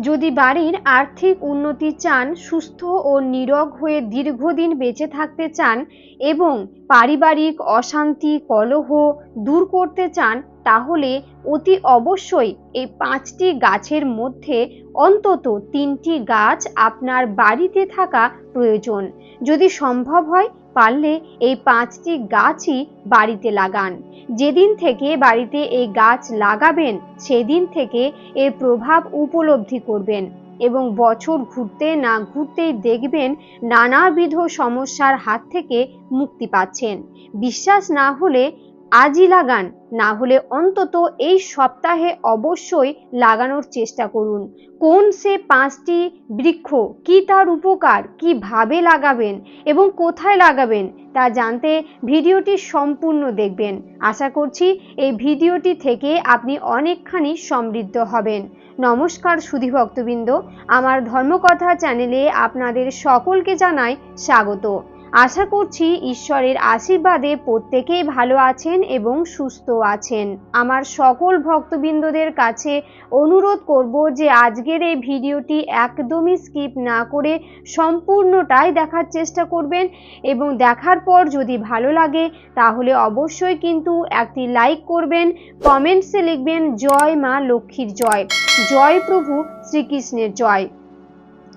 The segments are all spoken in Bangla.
যদি বাড়ির আর্থিক উন্নতি চান, সুস্থ ও নিরোগ হয়ে দীর্ঘদিন বেঁচে থাকতে চান এবং পারিবারিক অশান্তি, কলহ দূর করতে চান তাহলে অতি অবশ্যই এই পাঁচটি গাছের মধ্যে অন্তত তিনটি গাছ আপনার বাড়িতে থাকা প্রয়োজন। যদি সম্ভব হয়, পারলে এই পাঁচটি গাছই বাড়িতে লাগান। যেদিন থেকে বাড়িতে এই গাছ লাগাবেন, সেদিন থেকে এর প্রভাব উপলব্ধি করবেন এবং বছর ঘুরতে না ঘুরতেই দেখবেন নানাবিধ সমস্যার হাত থেকে মুক্তি পাচ্ছেন। বিশ্বাস না হলে আজই লাগান, না হলে অন্তত এই সপ্তাহে অবশ্যই লাগানোর চেষ্টা করুন। কোন সে পাঁচটি বৃক্ষ, কি তার উপকার, কীভাবে লাগাবেন এবং কোথায় লাগাবেন তা জানতে ভিডিওটি সম্পূর্ণ দেখবেন। আশা করছি এই ভিডিওটি থেকে আপনি অনেকখানি সমৃদ্ধ হবেন। নমস্কার সুধী ভক্তবৃন্দ, আমার ধর্মকথা চ্যানেলে আপনাদের সকলকে জানাই স্বাগত। আশা করছি ঈশ্বরের আশীর্বাদে প্রত্যেকেই ভালো আছেন এবং সুস্থ আছেন। আমার সকল ভক্তবৃন্দদের কাছে অনুরোধ করব যে আজকের এই ভিডিওটি একদমই স্কিপ না করে সম্পূর্ণটাই দেখার চেষ্টা করবেন এবং দেখার পর যদি ভালো লাগে তাহলে অবশ্যই কিন্তু একটি লাইক করবেন, কমেন্টসে লিখবেন, জয় মা লক্ষ্মীর জয়। জয় প্রভু শ্রীকৃষ্ণের জয়।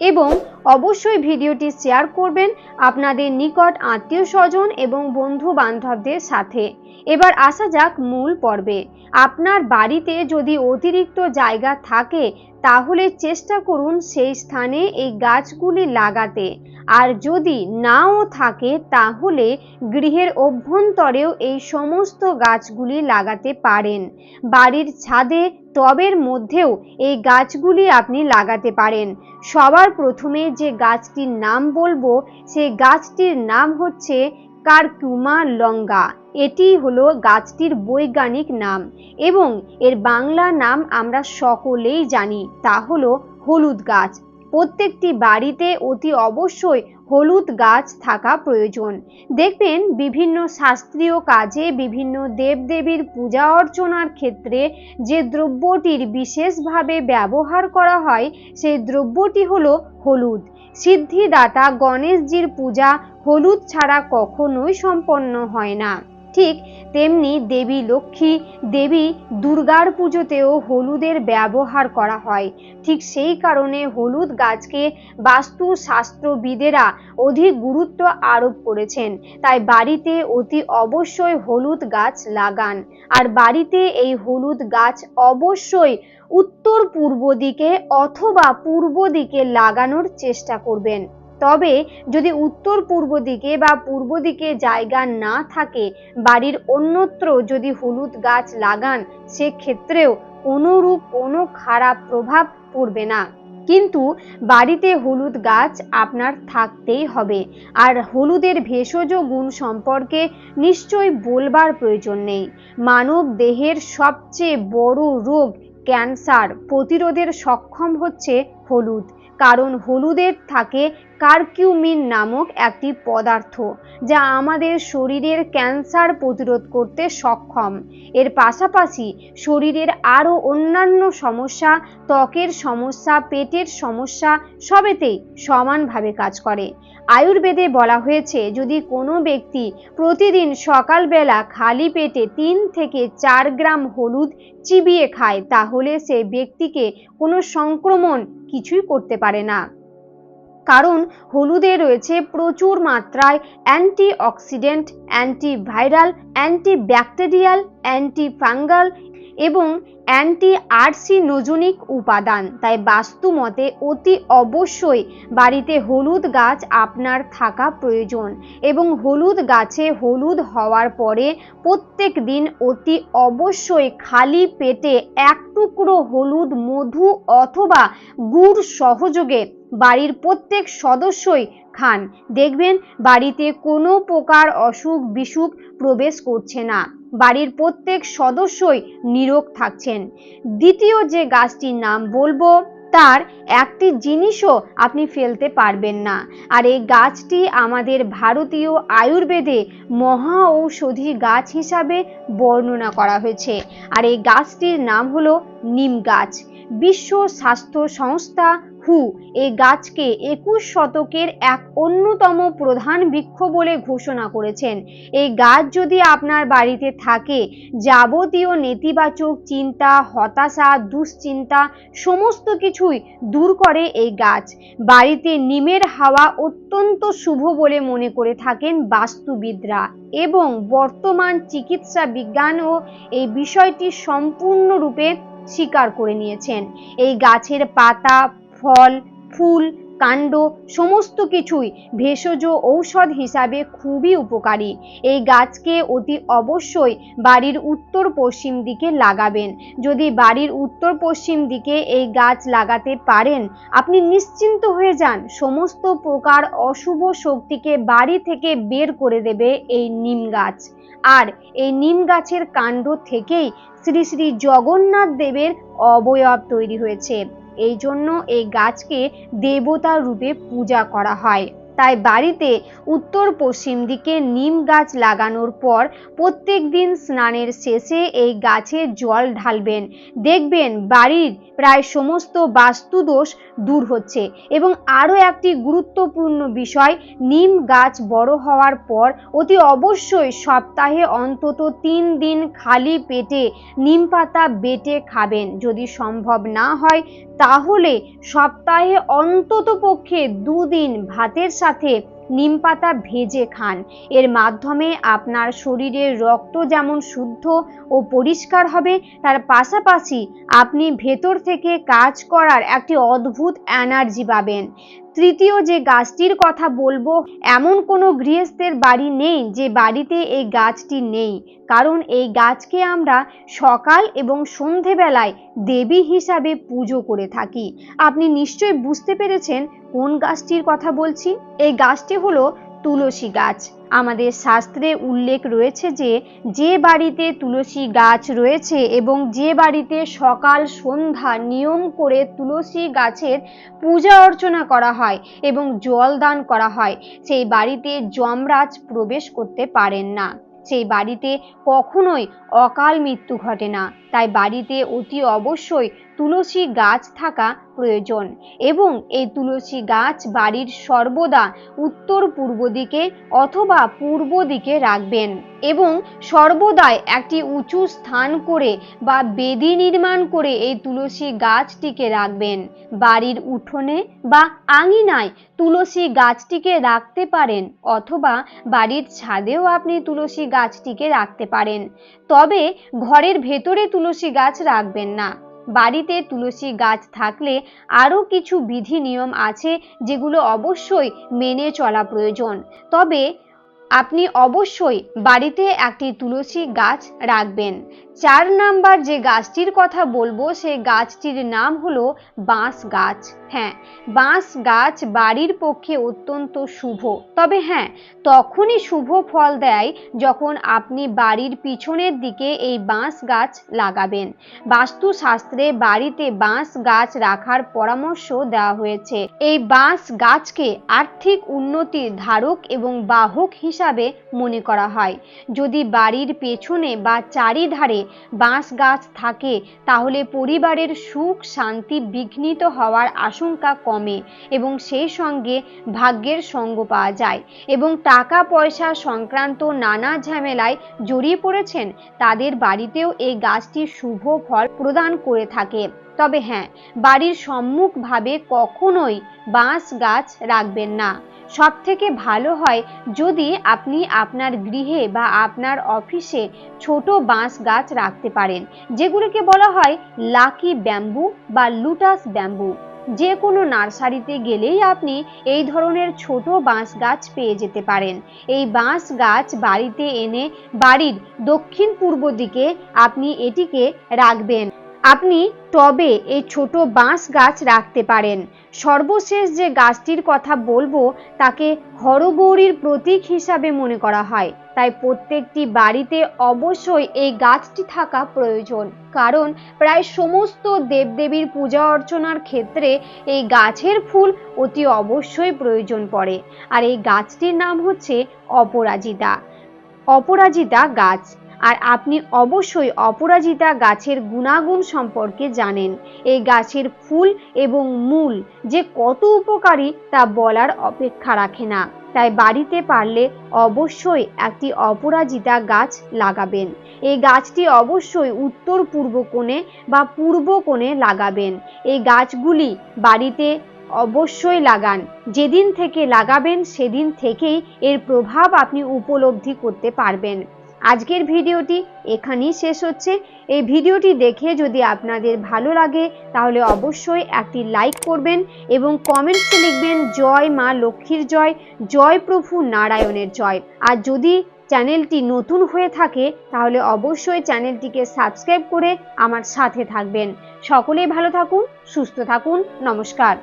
এবং অবশ্যই ভিডিওটি শেয়ার করবেন আপনাদের নিকট আত্মীয় স্বজন এবং বন্ধু বান্ধবদের সাথে। এবার আসা যাক মূল পর্বে। আপনার বাড়িতে যদি অতিরিক্ত জায়গা থাকে, তাহলে চেষ্টা করুন সেই স্থানে এই গাছগুলি লাগাতে। আর যদি নাও থাকে, তাহলে গৃহের অভ্যন্তরেও এই সমস্ত গাছগুলি লাগাতে পারেন। বাড়ির ছাদে, টবের মধ্যেও এই গাছগুলি আপনি লাগাতে পারেন। সবার প্রথমে যে গাছটির নাম বলব, সেই গাছটির নাম হচ্ছে কারকুমা লঙ্গা। এটি হলো গাছটির বৈজ্ঞানিক নাম এবং এর বাংলা নাম আমরা সকলেই জানি, তা হলো হলুদ গাছ। প্রত্যেকটি বাড়িতে অতি অবশ্যই হলুদ গাছ থাকা প্রয়োজন। দেখবেন বিভিন্ন শাস্ত্রীয় কাজে বিভিন্ন দেবদেবীর পূজা অর্চনার ক্ষেত্রে যে দ্রব্যটির বিশেষভাবে ব্যবহার করা হয়, সেই দ্রব্যটি হলো হলুদ। সিদ্ধিদাতা গণেশজির পূজা হলুদ ছাড়া কখনোই সম্পন্ন হয় না। ঠিক তেমনি দেবী লক্ষ্মী, দেবী দুর্গার পুজোতেও হলুদের ব্যবহার করা হয়। ঠিক সেই কারণে হলুদ গাছকে বাস্তু শাস্ত্রবিদেরা অধিক গুরুত্ব আরোপ করেছেন। তাই বাড়িতে অতি অবশ্যই হলুদ গাছ লাগান। আর বাড়িতে এই হলুদ গাছ অবশ্যই উত্তর পূর্ব দিকে অথবা পূর্ব দিকে লাগানোর চেষ্টা করবেন। তবে যদি উত্তর পূর্ব দিকে বা পূর্ব দিকে জায়গা না থাকে, বাড়ির অন্যত্র যদি হলুদ গাছ লাগান, সেক্ষেত্রেও কোনোরূপ কোনো খারাপ প্রভাব পড়বে না। কিন্তু বাড়িতে হলুদ গাছ আপনার থাকতেই হবে। আর হলুদের ভেষজ গুণ সম্পর্কে নিশ্চয়ই বলবার প্রয়োজন নেই। মানব দেহের সবচেয়ে বড় রোগ ক্যান্সার। প্রতিরোধের সক্ষম হচ্ছে হলুদ। কারণ হলুদের থাকে কারকিউমিন নামক একটি পদার্থ, যা আমাদের শরীরের ক্যান্সার প্রতিরোধ করতে সক্ষম। এর পাশাপাশি শরীরের আরও অন্যান্য সমস্যা, ত্বকের সমস্যা, পেটের সমস্যা সবেতেই সমানভাবে কাজ করে। আয়ুর্বেদে বলা হয়েছে, যদি কোনো ব্যক্তি প্রতিদিন সকালবেলা খালি পেটে তিন থেকে চার গ্রাম হলুদ চিবিয়ে খায়, তাহলে সে ব্যক্তিকে কোনো সংক্রমণ কিছুই করতে পারে না। কারণ হলুদে রয়েছে প্রচুর মাত্রায় anti oxidant antiviral antifungal এবং অ্যান্টি আরসি আর্সিনোজনিক উপাদান। তাই বাস্তু মতে অতি অবশ্যই বাড়িতে হলুদ গাছ আপনার থাকা প্রয়োজন এবং হলুদ গাছে হলুদ হওয়ার পরে প্রত্যেক দিন অতি অবশ্যই খালি পেটে এক টুকরো হলুদ মধু অথবা গুড় সহযোগে বাড়ির প্রত্যেক সদস্যই খান। দেখবেন বাড়িতে কোনো প্রকার অসুখ বিসুখ প্রবেশ করছে না। বাড়ির প্রত্যেক সদস্যই নিরোগ থাকছেন। দ্বিতীয় যে গাছটির নাম বলব, তার একটি জিনিসও আপনি ফেলতে পারবেন না। আর এই গাছটি আমাদের ভারতীয় আয়ুর্বেদে মহা ঔষধি গাছ হিসাবে বর্ণনা করা হয়েছে। আর এই গাছটির নাম হলো নিম গাছ। বিশ্ব স্বাস্থ্য সংস্থা হু এই গাছকে একুশ শতকের এক অন্যতম প্রধান বৃক্ষ বলে ঘোষণা করেছেন। এই গাছ যদি আপনার বাড়িতে থাকে, যাবতীয় নেতিবাচক চিন্তা, হতাশা, দুশ্চিন্তা, সমস্ত কিছুই দূর করে এই গাছ। বাড়িতে নিমের হাওয়া অত্যন্ত শুভ বলে মনে করে থাকেন বাস্তুবিদরা এবং বর্তমান চিকিৎসা বিজ্ঞানও এই বিষয়টি সম্পূর্ণরূপে স্বীকার করে নিয়েছেন। এই গাছের পাতা ফল, ফুল, কাণ্ড, সমস্ত কিছুই ভেষজ ঔষধ হিসাবে খুবই উপকারী। এই গাছকে অতি অবশ্যই বাড়ির উত্তর পশ্চিম দিকে লাগাবেন। যদি বাড়ির উত্তর পশ্চিম দিকে এই গাছ লাগাতে পারেন, আপনি নিশ্চিন্ত হয়ে যান সমস্ত প্রকার অশুভ শক্তিকে বাড়ি থেকে বের করে দেবে এই নিম গাছ। আর এই নিম গাছের কাণ্ড থেকেই শ্রী শ্রী জগন্নাথ দেবের অবয়ব তৈরি হয়েছে। এই জন্য এই গাছকে দেবতা রূপে পূজা করা হয়। তাই বাড়িতে উত্তর পশ্চিম দিকে নিম গাছ লাগানোর পর প্রত্যেক দিন স্নানের শেষে এই গাছে জল ঢালবেন। দেখবেন বাড়ির প্রায় সমস্ত বাস্তুদোষ দূর হচ্ছে এবং আরও একটি গুরুত্বপূর্ণ বিষয়, নিম গাছ বড় হওয়ার পর অতি অবশ্যই সপ্তাহে অন্তত তিন দিন খালি পেটে নিম পাতা বেটে খাবেন। যদি সম্ভব না হয়, তাহলে সপ্তাহে অন্তত পক্ষে দুদিন ভাতের সাথে নিম পাতা ভেজে খান। এর মাধ্যমে আপনার শরীরের রক্ত যেমন শুদ্ধ ও পরিষ্কার হবে, তার পাশাপাশি আপনি ভেতর থেকে কাজ করার একটি অদ্ভুত এনার্জি পাবেন। তৃতীয় যে গাছটির কথা বলব, এমন কোনো গৃহস্থের বাড়ি নেই যে বাড়িতে এই গাছটি নেই। কারণ এই গাছকে আমরা সকাল এবং সন্ধেবেলায় দেবী হিসাবে পুজো করে থাকি। আপনি নিশ্চয়ই বুঝতে পেরেছেন কোন গাছটির কথা বলছি? এই গাছটি হলো তুলসী গাছ। আমাদের শাস্ত্রে উল্লেখ রয়েছে যে যে বাড়িতে তুলসী গাছ রয়েছে এবং যে বাড়িতে সকাল সন্ধ্যা নিয়ম করে তুলসী গাছের পূজা অর্চনা করা হয় এবং জল দান করা হয়, সেই বাড়িতে যমরাজ প্রবেশ করতে পারেন না। সেই বাড়িতে কখনোই অকাল মৃত্যু ঘটে না। তাই বাড়িতে অতি অবশ্যই তুলসী গাছ থাকা প্রয়োজন এবং এই তুলসী গাছ বাড়ির সর্বদা উত্তর পূর্ব দিকে অথবা পূর্ব দিকে রাখবেন এবং সর্বদাই একটি উঁচু স্থান করে বা বেদি নির্মাণ করে এই তুলসী গাছটিকে রাখবেন। বাড়ির উঠোনে বা আঙিনায় তুলসী গাছটিকে রাখতে পারেন অথবা বাড়ির ছাদেও আপনি তুলসী গাছটিকে রাখতে পারেন। তবে ঘরের ভেতরে তুলসী গাছ রাখবেন না। বাড়িতে তুলসী গাছ থাকলে আরও কিছু বিধি নিয়ম আছে যেগুলো অবশ্যই মেনে চলা প্রয়োজন। তবে আপনি অবশ্যই বাড়িতে একটি তুলসী গাছ রাখবেন। চার নাম্বার যে গাছটির কথা বলব, সেই গাছটির নাম হলো বাঁশ গাছ। হ্যাঁ বাঁশ গাছ বাড়ির পক্ষে অত্যন্ত শুভ। তবে হ্যাঁ তখনই শুভ ফল দেয় যখন আপনি বাড়ির পিছনের দিকে এই বাঁশ গাছ লাগাবেন। বাস্তুশাস্ত্রে বাড়িতে বাঁশ গাছ রাখার পরামর্শ দেওয়া হয়েছে। এই বাঁশ গাছকে আর্থিক উন্নতির ধারক এবং বাহক হিসাবে মনে করা হয়। যদি বাড়ির পেছনে বা চারিধারে বাঁশ গাছ থাকে, তাহলে পরিবারের সুখ শান্তি বিঘ্নিত হওয়ার আশঙ্কা কমে এবং সেই সঙ্গে ভাগ্যের সঙ্গ পাওয়া যায়। এবং টাকা পয়সা সংক্রান্ত নানা ঝামেলায় জড়িয়ে পড়েছেন, তাদের বাড়িতেও এই গাছটি শুভ ফল প্রদান করে থাকে। তবে হ্যাঁ বাড়ির সম্মুখভাবে কখনোই বাঁশ গাছ রাখবেন না। সব থেকে ভালো হয় যদি আপনি আপনার গৃহে বা আপনার অফিসে ছোট বাঁশ গাছ রাখতে পারেন, যেগুলোকে বলা হয় লাকি ব্যাম্বু বা লুটাস ব্যাম্বু। যে কোনো নার্সারিতে গেলেই আপনি এই ধরনের ছোট বাঁশ গাছ পেয়ে যেতে পারেন। এই বাঁশ গাছ বাড়িতে এনে বাড়ির দক্ষিণ পূর্ব দিকে আপনি এটিকে রাখবেন। আপনি টবে এই ছোট বাঁশ গাছ রাখতে পারেন। সর্বশেষ যে গাছটির কথা বলব, তাকে হরগৌরীর প্রতীক হিসাবে মনে করা হয়। তাই প্রত্যেকটি বাড়িতে অবশ্যই এই গাছটি থাকা প্রয়োজন। কারণ প্রায় সমস্ত দেবদেবীর পূজা অর্চনার ক্ষেত্রে এই গাছের ফুল অতি অবশ্যই প্রয়োজন পড়ে। আর এই গাছটির নাম হচ্ছে অপরাজিতা। অপরাজিতা গাছ। আর আপনি অবশ্যই অপরাজিতা গাছের গুণাগুণ সম্পর্কে জানেন। এই গাছের ফুল এবং মূল যে কত উপকারী তা বলার অপেক্ষা রাখে না। তাই বাড়িতে পারলে অবশ্যই একটি অপরাজিতা গাছ লাগাবেন। এই গাছটি অবশ্যই উত্তর পূর্ব কোণে বা পূর্ব কোণে লাগাবেন। এই গাছগুলি বাড়িতে অবশ্যই লাগান। যেদিন থেকে লাগাবেন, সেদিন থেকেই এর প্রভাব আপনি উপলব্ধি করতে পারবেন। আজকের ভিডিওটি এখানেই শেষ হচ্ছে। এই ভিডিওটি দেখে যদি আপনাদের ভালো লাগে, তাহলে অবশ্যই একটি লাইক করবেন এবং কমেন্টসে লিখবেন, জয় মা লক্ষ্মীর জয় জয় প্রভু নারায়ণের জয়। আর যদি চ্যানেলটি নতুন হয়ে থাকে, তাহলে অবশ্যই চ্যানেলটিকে সাবস্ক্রাইব করে আমার সাথে থাকবেন। সকলেই ভালো থাকুন, সুস্থ থাকুন, নমস্কার।